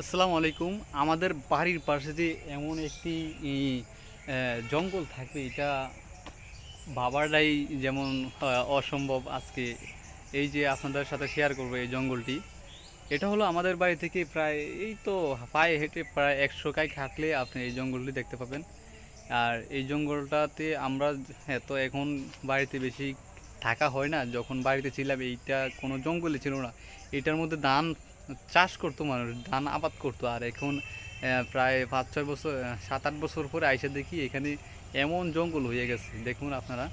আসসালামু আলাইকুম। আমাদের বাড়ির পাশে যে এমন একটি জঙ্গল থাকবে, এটা ভাবাটাই যেমন অসম্ভব আজকে। এই যে আপনাদের সাথে শেয়ার করব এই জঙ্গলটি, এটা হলো আমাদের বাড়ি থেকে প্রায়, এই তো পায়ে হেঁটে প্রায় একশো কাইক হাঁটলে আপনি এই জঙ্গলটি দেখতে পাবেন। আর এই জঙ্গলটাতে আমরা হ্যাঁ তো এখন বাড়িতে বেশি থাকা হয় না। যখন বাড়িতে ছিলাম, এইটা কোনো জঙ্গলে ছিল না। এটার মধ্যে ধান চাষ করতো মানুষ, ধান আবাদ করতো। আর এখন প্রায় পাঁচ, ছয় বছর সাত, আট বছর পরে আইসা দেখি এখানে এমন জঙ্গল হয়ে গেছে। দেখুন আপনারা,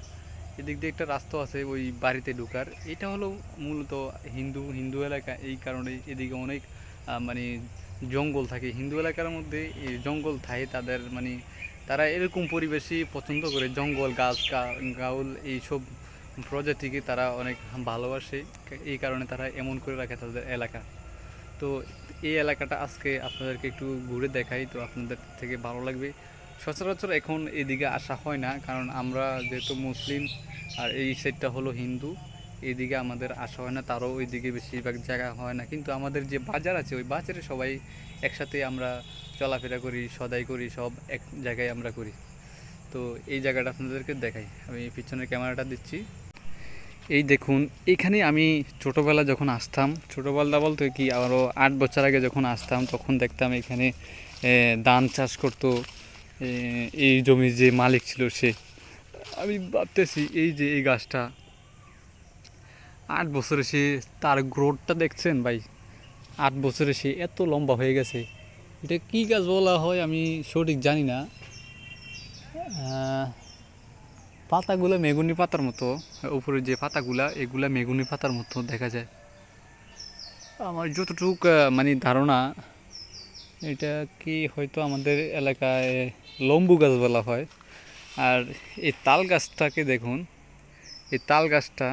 এদিক দিয়ে একটা রাস্তা আছে ওই বাড়িতে ঢোকার। এটা হলো মূলত হিন্দু হিন্দু এলাকা। এই কারণে এদিকে অনেক মানে জঙ্গল থাকে। হিন্দু এলাকার মধ্যে জঙ্গল থাকে, তাদের মানে তারা এরকম পরিবেশই পছন্দ করে। জঙ্গল, গাছ গাউল এইসব প্রজাতিকে তারা অনেক ভালোবাসে। এই কারণে তারা এমন করে রাখে তাদের এলাকা। তো এই এলাকাটা আজকে আপনাদেরকে একটু ঘুরে দেখাই, তো আপনাদের থেকে ভালো লাগবে। সচরাচর এখন এদিকে আসা হয় না, কারণ আমরা যেহেতু মুসলিম, আর এই সাইডটা হলো হিন্দু, এদিকে আমাদের আসা হয় না, তারও ওইদিকে বেশিরভাগ জায়গা হয় না। কিন্তু আমাদের যে বাজার আছে, ওই বাজারে সবাই একসাথে আমরা চলাফেরা করি, সদাই করি, সব এক জায়গায় আমরা করি। তো এই জায়গাটা আপনাদেরকে দেখাই। আমি পিছনের ক্যামেরাটা দিচ্ছি। এই দেখুন, এখানে আমি ছোটোবেলা যখন আসতাম, ছোটোবেলা বলতে কি আরও আট বছর আগে যখন আসতাম, তখন দেখতাম এখানে ধান চাষ করতো এই জমির যে মালিক ছিল সে। আমি ভাবতেছি, এই যে এই গাছটা, আট বছরে সে তার গ্রোথটা দেখছেন ভাই? আট বছরে সে এত লম্বা হয়ে গেছে। এটা কী গাছ বলা হয় আমি সঠিক জানি না। পাতাগুলো মেগুনি পাতার মতো, উপরে যে পাতাগুলা, এগুলা মেগুনি পাতার মতো দেখা যায়। আমার যতটুক মানে ধারণা, এটা কি হয়তো আমাদের এলাকায় লম্বু গাছ বলা হয়। আর এই তাল গাছটাকে দেখুন, এই তাল গাছটা,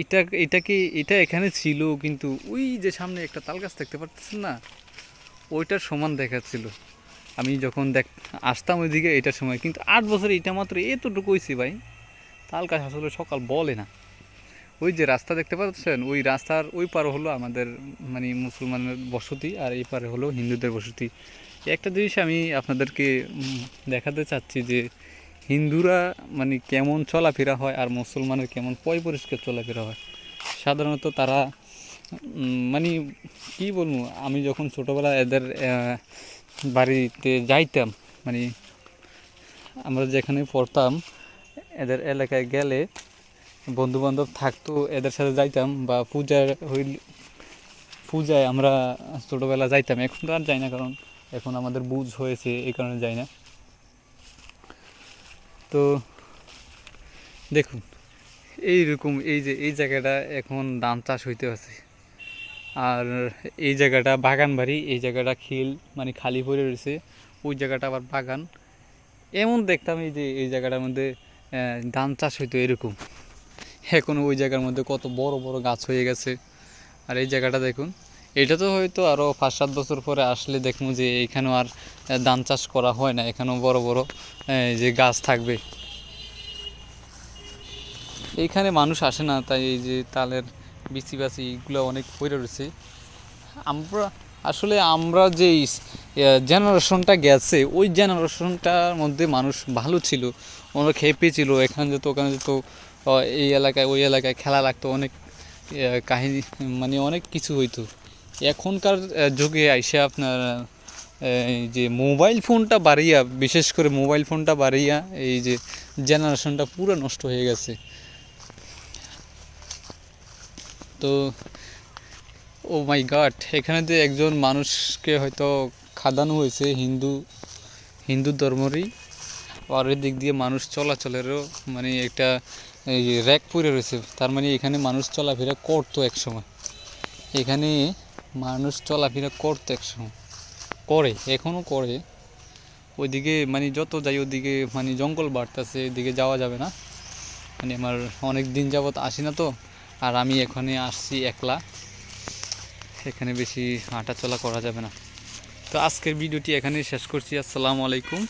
এটা এটা কি, এটা এখানে ছিল, কিন্তু ওই যে সামনে একটা তাল গাছ দেখতে পাচ্ছেন না, ওইটার সমান দেখাচ্ছিল। আমি যখন দেখ আসতাম ওইদিকে এটার সময়, কিন্তু আট বছর এটা মাত্র এতটুকু হয়েছে ভাই। তাল গাছ আসলে সকাল বলে না। ওই যে রাস্তা দেখতে পাচ্ছেন, ওই রাস্তার ওই পারে হলো আমাদের মানে মুসলমানের বসতি আর এই পারে হলো হিন্দুদের বসতি। একটা জিনিস আমি আপনাদেরকে দেখাতে চাচ্ছি যে হিন্দুরা মানে কেমন চলাফেরা হয় আর মুসলমানের কেমন পয় পরিষ্কার চলাফেরা হয়। সাধারণত তারা মানে কি বলব, আমি যখন ছোটোবেলা এদের বাড়িতে যাইতাম মানে আমরা যেখানে পড়তাম, এদের এলাকায় গেলে বন্ধু বান্ধব থাকতো, এদের সাথে যাইতাম বা পূজার হইল, পূজায় আমরা ছোটোবেলা যাইতাম, এখন তো আর যাই না, কারণ এখন আমাদের বুঝ হয়েছে এই কারণে যাই না। তো দেখুন, এইরকম এই যে, এই জায়গাটা এখন ধান চাষ হইতে আছে। আর এই জায়গাটা বাগান বাড়ি, এই জায়গাটা খিল মানে খালি পড়ে রয়েছে, ওই জায়গাটা আবার বাগান। এমন দেখতাম এই যে, এই জায়গাটার মধ্যে ধান চাষ হইতো এরকম। এখন ওই জায়গার মধ্যে কত বড় বড় গাছ হয়ে গেছে। আর এই জায়গাটা দেখুন, এটা তো হয়তো আরও পাঁচ সাত বছর পরে আসলে দেখব যে এখানেও আর ধান চাষ করা হয় না, এখানেও বড় বড় যে গাছ থাকবে। এইখানে মানুষ আসে না, তাই এই যে তালের বিচি বাচি এগুলো অনেক পড়ে রয়েছে। আমরা, আসলে আমরা যে জেনারেশনটা গেছে, ওই জেনারেশনটার মধ্যে মানুষ ভালো ছিল, ওরা খেপে ছিল এখানে যেত, ওখানে যেত এই এলাকায়, ওই এলাকায় খেলা লাগতো, অনেক কাহিনী মানে অনেক কিছু হইতো। এখনকার যুগে আইসে আপনার যে মোবাইল ফোনটা বাড়িয়া, বিশেষ করে মোবাইল ফোনটা বাড়িয়া, এই যে জেনারেশনটা পুরো নষ্ট হয়ে গেছে। তো ও মাই গড এখানে যে একজন মানুষকে হয়তো খাদানো হয়েছে, হিন্দু হিন্দু ধর্মরই, আর দিক দিয়ে মানুষ চলাচলেরও মানে একটা র্যাক পড়ে রয়েছে। তার মানে এখানে মানুষ চলাফেরা করতো এক সময়। এখানে মানুষ চলাফেরা করতো এক সময়। করে এখনও করে। ওইদিকে মানে যত যাই ওদিকে মানে জঙ্গল বাড়তেছে, এদিকে যাওয়া যাবে না। মানে আমার অনেক দিন যাবত আসি না তো। আর আমি এখানে আসছি একলা। এখানে বেশি হাঁটাচলা করা যাবে না। তো আজকের ভিডিওটি এখানেই শেষ করছি। আসসালামু আলাইকুম।